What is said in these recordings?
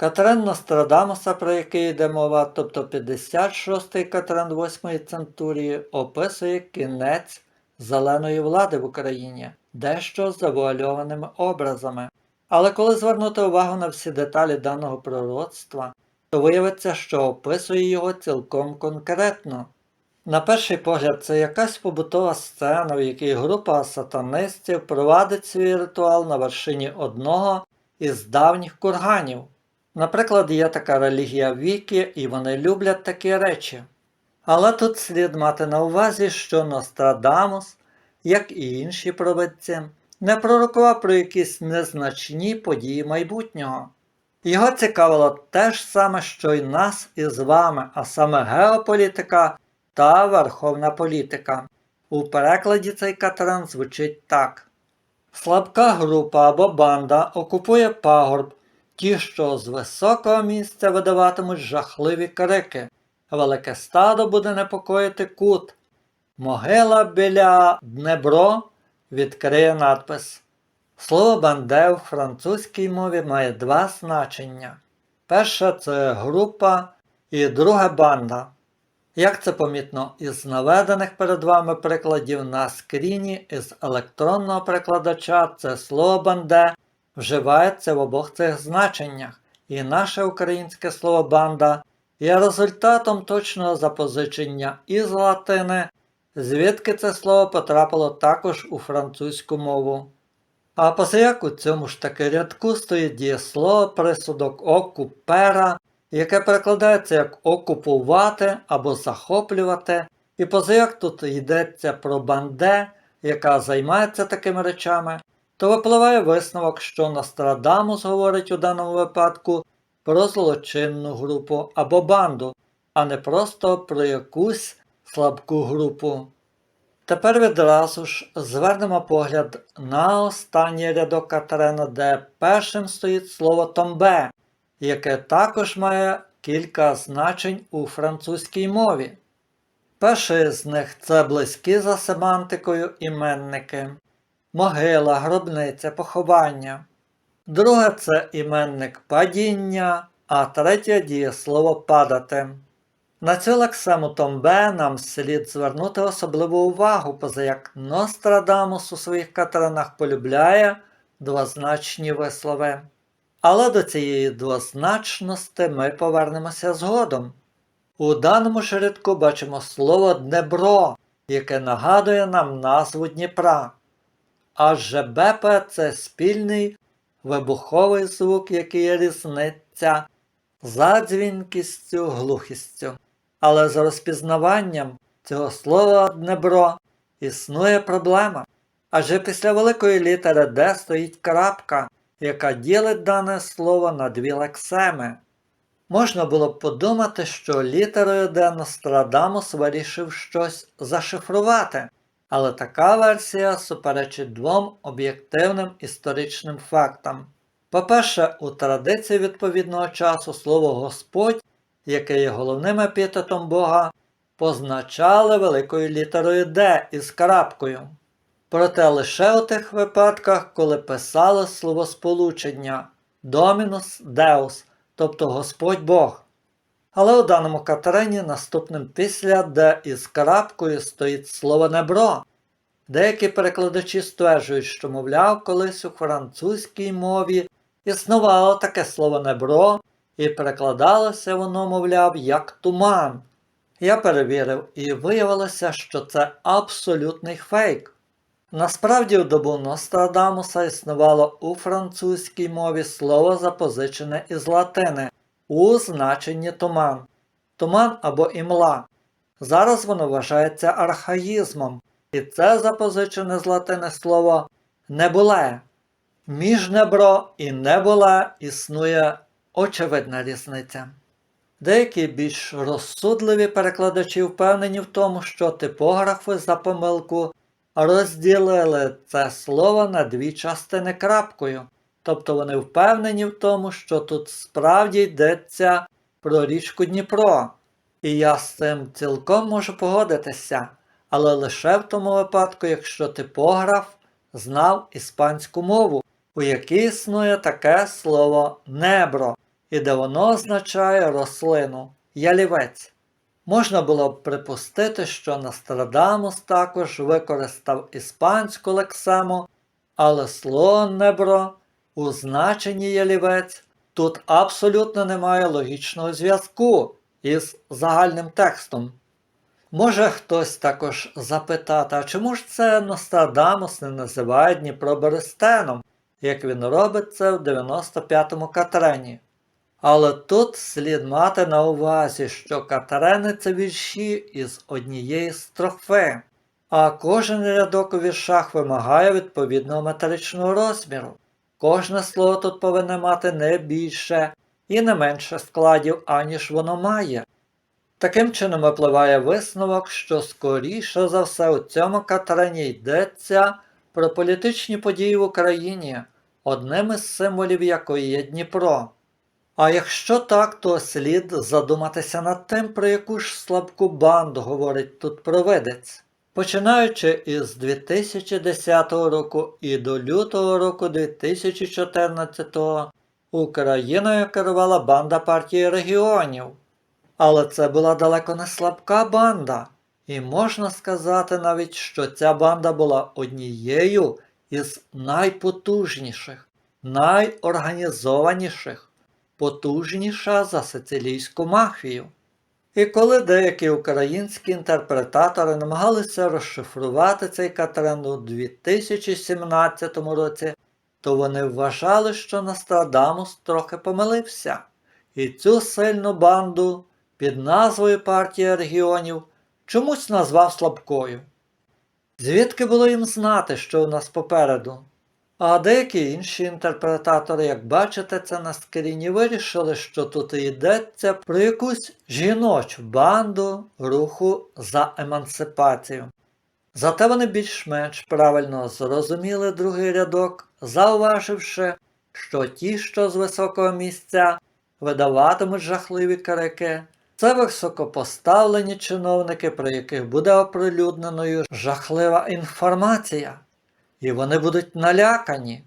Катрен Нострадамуса, про який йде мова, тобто 56-й Катрен 8-ї центурії, описує кінець зеленої влади в Україні, дещо завуальованими образами. Але коли звернути увагу на всі деталі даного пророцтва, то виявиться, що описує його цілком конкретно. На перший погляд, це якась побутова сцена, в якій група сатанистів провадить свій ритуал на вершині одного із давніх курганів. Наприклад, є така релігія Вікі, і вони люблять такі речі. Але тут слід мати на увазі, що Нострадамус, як і інші провидці, не пророкував про якісь незначні події майбутнього. Його цікавило те ж саме, що й нас із вами, а саме геополітика та верховна політика. У перекладі цей катран звучить так: Слабка група або банда окупує пагорб, ті, що з високого місця видаватимуть жахливі крики. Велике стадо буде непокоїти кут. Могила біля Днебро відкриє надпис. Слово банде у французькій мові має два значення. Перше це група і друге банда. Як це помітно із наведених перед вами прикладів на скріні із електронного перекладача, це слово банде вживається в обох цих значеннях, і наше українське слово банда є результатом точного запозичення із латини, звідки це слово потрапило також у французьку мову. А позаяк у цьому ж таки рядку стоїть дієслово присудок окупера, яке перекладається як окупувати або захоплювати, і позаяк тут йдеться про банде, яка займається такими речами, то випливає висновок, що Нострадамус говорить у даному випадку про злочинну групу або банду, а не просто про якусь слабку групу. Тепер відразу ж звернемо погляд на останній рядок Катерина, де першим стоїть слово томбе, яке також має кілька значень у французькій мові. Перший з них це близькі за семантикою іменники, могила, гробниця, поховання. Друге це іменник падіння, а третє дієслово падати. На цю лексему Томбе нам слід звернути особливу увагу, позаяк Нострадамус у своїх катеринах полюбляє двозначні вислови. Але до цієї двозначності ми повернемося згодом. У даному ж рядку бачимо слово Днебро, яке нагадує нам назву Дніпра. А ЖБП це спільний вибуховий звук, який різниця за дзвінкістю, глухістю. Але з розпізнаванням цього слова Днебро існує проблема. Адже після великої літери Д стоїть крапка, яка ділить дане слово на дві лексеми. Можна було б подумати, що літерою Д Нострадамус вирішив щось зашифрувати, але така версія суперечить двом об'єктивним історичним фактам. По-перше, у традиції відповідного часу слово Господь, яке є головним епітетом Бога, позначали великою літерою Д із крапкою. Проте лише у тих випадках, коли писали словосполучення Dominus Deus, тобто Господь Бог. Але у даному катерині наступним після Д із крапкою стоїть слово небро. Деякі перекладачі стверджують, що, мовляв, колись у французькій мові існувало таке слово небро, і перекладалося воно, мовляв, як туман. Я перевірив, і виявилося, що це абсолютний фейк. Насправді, у добу Нострадамуса існувало у французькій мові слово запозичене із латини у значенні туман, туман або імла. Зараз воно вважається архаїзмом, і це запозичене з латини слово небуле. Між небро і небуле існує очевидна різниця. Деякі більш розсудливі перекладачі впевнені в тому, що типографи за помилку розділили це слово на дві частини крапкою. Тобто вони впевнені в тому, що тут справді йдеться про річку Дніпро. І я з цим цілком можу погодитися, але лише в тому випадку, якщо типограф знав іспанську мову, у якій існує таке слово небро, і де воно означає рослину ялівець. Можна було б припустити, що Нострадамус також використав іспанську лексему, але слово небро у значенні ялівець тут абсолютно немає логічного зв'язку із загальним текстом. Може хтось також запитати, а чому ж це Нострадамус не називає Дніпро Берестеном, як він робить це в 95-му Катрені? Але тут слід мати на увазі, що Катрени це вірші із однієї строфи, а кожен рядок у віршах вимагає відповідного метричного розміру. Кожне слово тут повинне мати не більше і не менше складів, аніж воно має. Таким чином випливає висновок, що скоріше за все у цьому Катрені йдеться про політичні події в Україні, одним із символів якої є Дніпро. А якщо так, то слід задуматися над тим, про яку ж слабку банду говорить тут провидець. Починаючи із 2010 року і до лютого року 2014 Україною керувала банда партії регіонів. Але це була далеко не слабка банда, і можна сказати навіть, що ця банда була однією із найпотужніших, найорганізованіших, потужніша за сицилійську мафію. І коли деякі українські інтерпретатори намагалися розшифрувати цей Катрен у 2017 році, то вони вважали, що Нострадамус трохи помилився, і цю сильну банду під назвою Партія регіонів чомусь назвав слабкою. Звідки було їм знати, що у нас попереду? А деякі інші інтерпретатори, як бачите, це на скріні вирішили, що тут йдеться про якусь жіночу банду руху за емансипацію. Зате вони більш-менш правильно зрозуміли другий рядок, зауваживши, що ті, що з високого місця видаватимуть жахливі карики, це високопоставлені чиновники, про яких буде оприлюдненою жахлива інформація, і вони будуть налякані.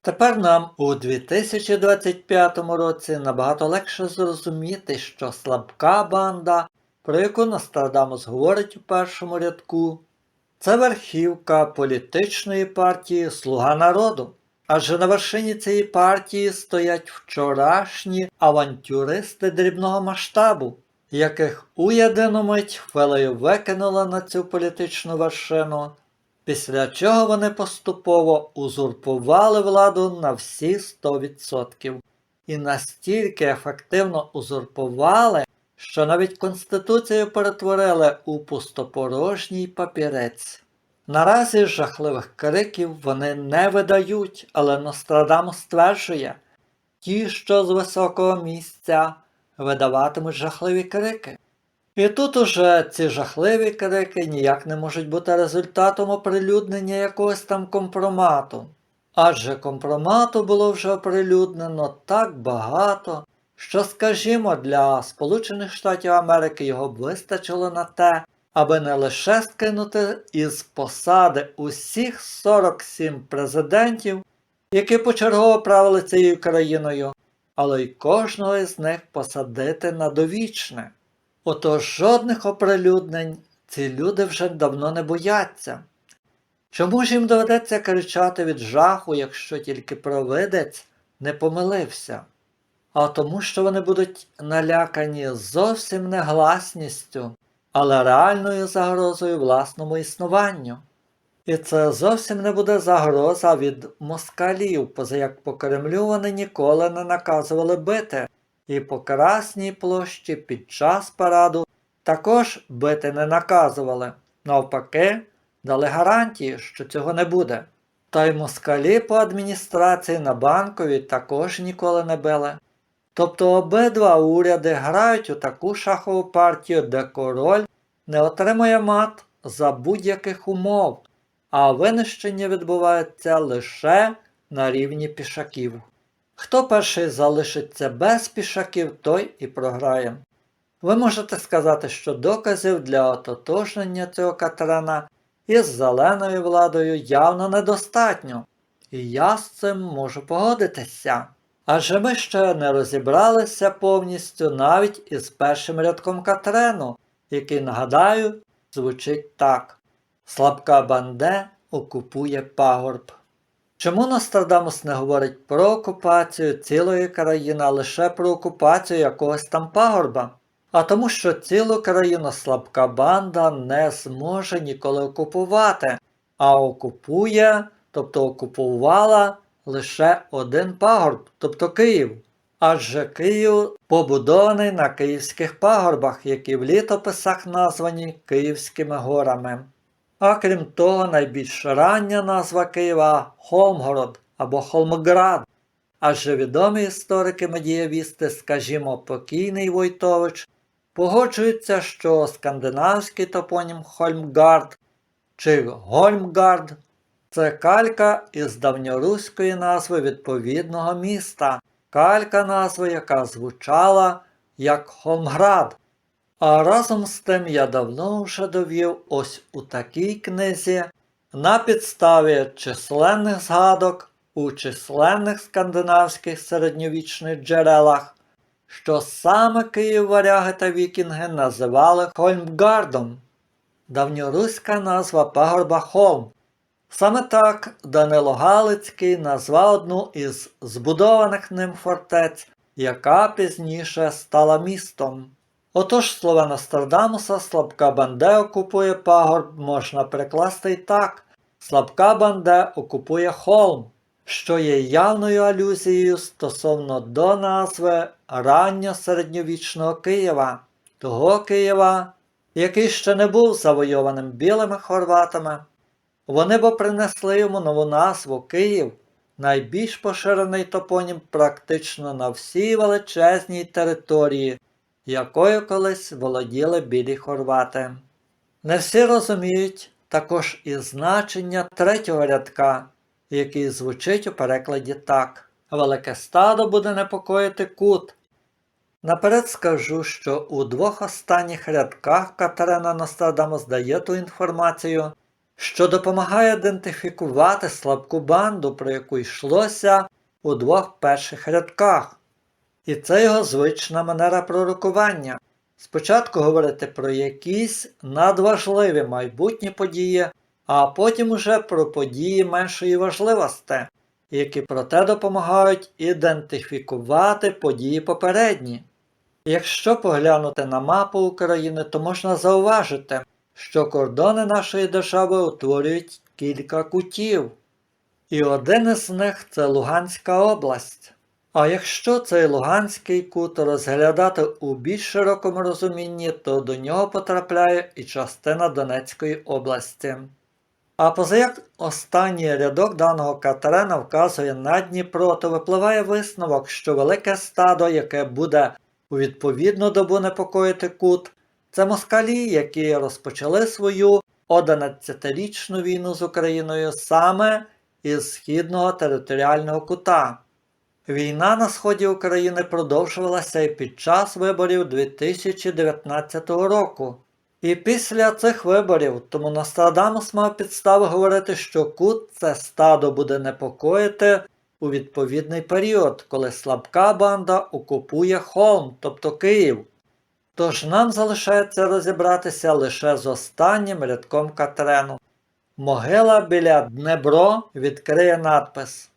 Тепер нам у 2025 році набагато легше зрозуміти, що слабка банда, про яку Нострадамус говорить у першому рядку, це верхівка політичної партії Слуга народу. Адже на вершині цієї партії стоять вчорашні авантюристи дрібного масштабу, яких у єдину мить хвилею викинула на цю політичну вершину, після чого вони поступово узурпували владу на всі 100%. І настільки ефективно узурпували, що навіть Конституцію перетворили у пустопорожній папірець. Наразі жахливих криків вони не видають, але Нострадамус стверджує, ті, що з високого місця видаватимуть жахливі крики. І тут уже ці жахливі крики ніяк не можуть бути результатом оприлюднення якогось там компромату. Адже компромату було вже оприлюднено так багато, що, скажімо, для Сполучених Штатів Америки його б вистачило на те, аби не лише скинути із посади усіх 47 президентів, які почергово правили цією країною, але й кожного із них посадити на довічне. Отож жодних оприлюднень ці люди вже давно не бояться. Чому ж їм доведеться кричати від жаху, якщо тільки провидець не помилився? А тому, що вони будуть налякані зовсім не гласністю, але реальною загрозою власному існуванню. І це зовсім не буде загроза від москалів, поза як по Кремлю вони ніколи не наказували бити, і по Красній площі під час параду також бити не наказували. Навпаки, дали гарантії, що цього не буде. Та й москалі по адміністрації на банковій також ніколи не били. Тобто обидва уряди грають у таку шахову партію, де король не отримує мат за будь-яких умов, а винищення відбувається лише на рівні пішаків. Хто перший залишиться без пішаків, той і програє. Ви можете сказати, що доказів для ототожнення цього катрана із зеленою владою явно недостатньо, і я з цим можу погодитися. Адже ми ще не розібралися повністю навіть із першим рядком Катрену, який, нагадаю, звучить так: Слабка банде окупує пагорб. Чому Нострадамус не говорить про окупацію цілої країни, а лише про окупацію якогось там пагорба? А тому, що цілу країну слабка банда не зможе ніколи окупувати, а окупує, тобто окупувала лише один пагорб, тобто Київ. Адже Київ побудований на київських пагорбах, які в літописах названі Київськими горами. А крім того, найбільш рання назва Києва Холмгород або Холмград. Адже відомі історики-медієвісти, скажімо, покійний Войтович, погоджуються, що скандинавський топонім Хольмгард чи Гольмгард це калька із давньоруської назви відповідного міста, калька назви, яка звучала як Холмград. А разом з тим я давно вже довів ось у такій книзі на підставі численних згадок у численних скандинавських середньовічних джерелах, що саме Київ варяги та вікінги називали Хольмгардом. Давньоруська назва пагорба Холм. Саме так Данило Галицький назвав одну із збудованих ним фортець, яка пізніше стала містом. Отож слова Нострадамуса слабка банде окупує пагорб можна перекласти і так: слабка банде окупує холм, що є явною алюзією стосовно до назви ранньосередньовічного Києва, того Києва, який ще не був завойованим білими хорватами. Вони бо принесли йому нову назву Київ, найбільш поширений топонім практично на всій величезній території, якою колись володіли білі хорвати. Не всі розуміють також і значення третього рядка, який звучить у перекладі так: Велике стадо буде непокоїти кут. Наперед скажу, що у двох останніх рядках Катерина Нострадамус дає ту інформацію, що допомагає ідентифікувати слабку банду, про яку йшлося у двох перших рядках. І це його звична манера пророкування. Спочатку говорити про якісь надважливі майбутні події, а потім уже про події меншої важливості, які проте допомагають ідентифікувати події попередні. Якщо поглянути на мапу України, то можна зауважити, що кордони нашої держави утворюють кілька кутів, і один із них це Луганська область. А якщо цей Луганський кут розглядати у більш широкому розумінні, то до нього потрапляє і частина Донецької області. А позаяк останній рядок даного Катерина вказує на Дніпро, то випливає висновок, що велике стадо, яке буде у відповідну добу непокоїти кут, це москалі, які розпочали свою 11-річну війну з Україною саме із східного територіального кута. Війна на сході України продовжувалася і під час виборів 2019 року. І після цих виборів тому Нострадамус мав підстави говорити, що кут це стадо буде непокоїти у відповідний період, коли слабка банда окупує Холм, тобто Київ. Тож нам залишається розібратися лише з останнім рядком Катрену. Могила біля Днебро відкриє надпис.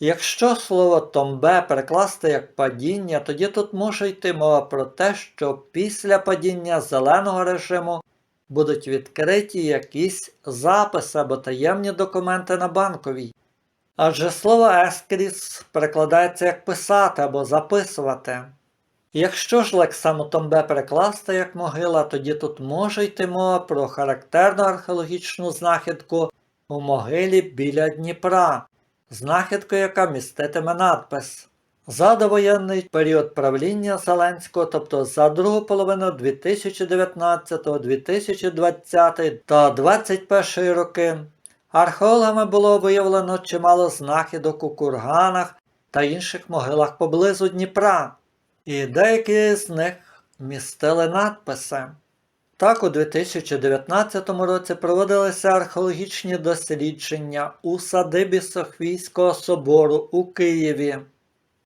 Якщо слово томбе перекласти як падіння, тоді тут може йти мова про те, що після падіння зеленого режиму будуть відкриті якісь записи або таємні документи на банковій. Адже слово ескріс перекладається як писати або записувати. Якщо ж лексаму томбе перекласти як могила, тоді тут може йти мова про характерну археологічну знахідку у могилі біля Дніпра знахідка, яка міститиме надпис. За довоєнний період правління Зеленського, тобто за другу половину 2019, 2020 та 2021 роки, археологами було виявлено чимало знахідок у курганах та інших могилах поблизу Дніпра, і деякі з них містили надписи. Так, у 2019 році проводилися археологічні дослідження у садибі Софійського собору у Києві.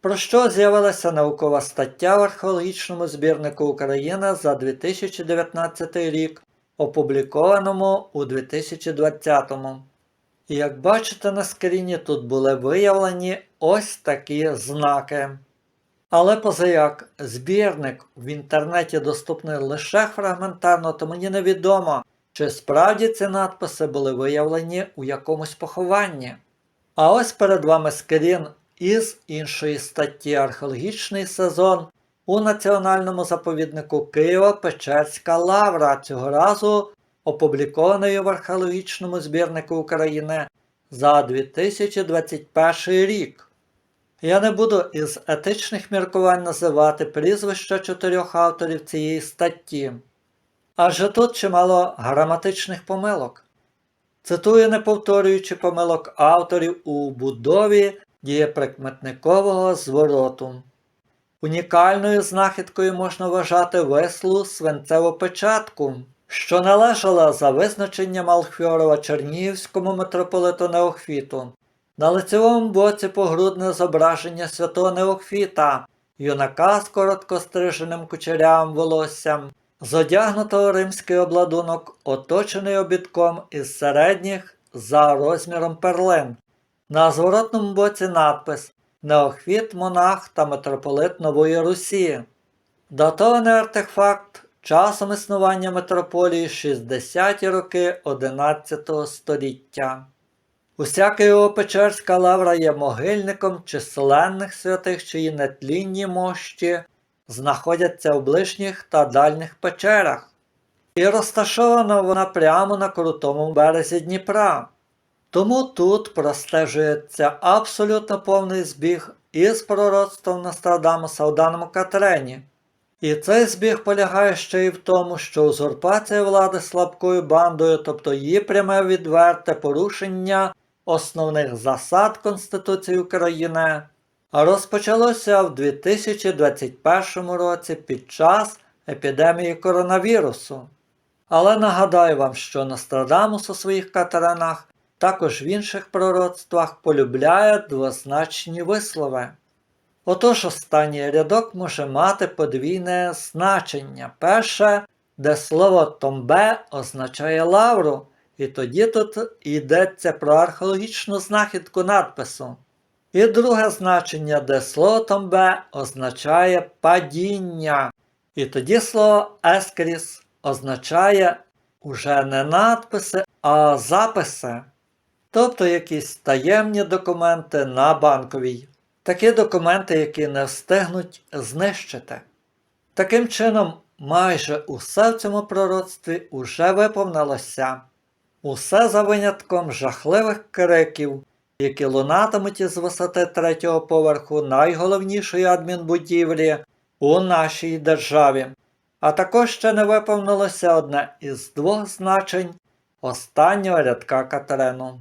про що з'явилася наукова стаття в археологічному збірнику України за 2019 рік, опублікованому у 2020. І як бачите на скріні, тут були виявлені ось такі знаки. Але позаяк збірник в інтернеті доступний лише фрагментарно, то мені невідомо, чи справді ці надписи були виявлені у якомусь похованні. А ось перед вами скрін із іншої статті Археологічний сезон у Національному заповіднику Києво-Печерська Лавра, цього разу опублікованої в археологічному збірнику України за 2021 рік. Я не буду із етичних міркувань називати прізвища чотирьох авторів цієї статті, адже тут чимало граматичних помилок. Цитую, не повторюючи помилок авторів у будові дієприкметникового звороту. Унікальною знахідкою можна вважати веслу свинцеву печатку, що належала за визначенням Алхвьорова Чернігівському митрополиту Неохвіту. На лицевому боці погрудне зображення святого Неохвіта, юнака з короткостриженим кучерявим волоссям, зодягнутого римський обладунок, оточений обідком із середніх за розміром перлин. На зворотному боці надпис Неохвіт монах та митрополит Нової Русі. Датований артефакт часом існування митрополії 60-ті роки 11 століття. Уся Києво-Печерська лавра є могильником численних святих, чиї нетлінні мощі знаходяться у ближніх та дальніх печерах, і розташована вона прямо на крутому березі Дніпра. Тому тут простежується абсолютно повний збіг із пророцтвом Нострадамуса у даному Катрені. І цей збіг полягає ще й в тому, що узурпація влади слабкою бандою, тобто її пряме відверте порушення основних засад Конституції України, розпочалося в 2021 році під час епідемії коронавірусу. Але нагадаю вам, що Нострадамус у своїх катеринах також в інших пророцтвах полюбляє двозначні вислови. Отож останній рядок може мати подвійне значення. Перше, де слово томбе означає лавру, і тоді тут йдеться про археологічну знахідку надпису. І друге значення, де слово томбе означає падіння. І тоді слово ескріс означає уже не надписи, а записи, тобто якісь таємні документи на банковій. Такі документи, які не встигнуть знищити. Таким чином, майже усе в цьому пророцтві уже виповнилося. Усе за винятком жахливих криків, які лунатимуть із висоти третього поверху найголовнішої адмінбудівлі у нашій державі. А також ще не виповнилося одне із двох значень останнього рядка Катерину.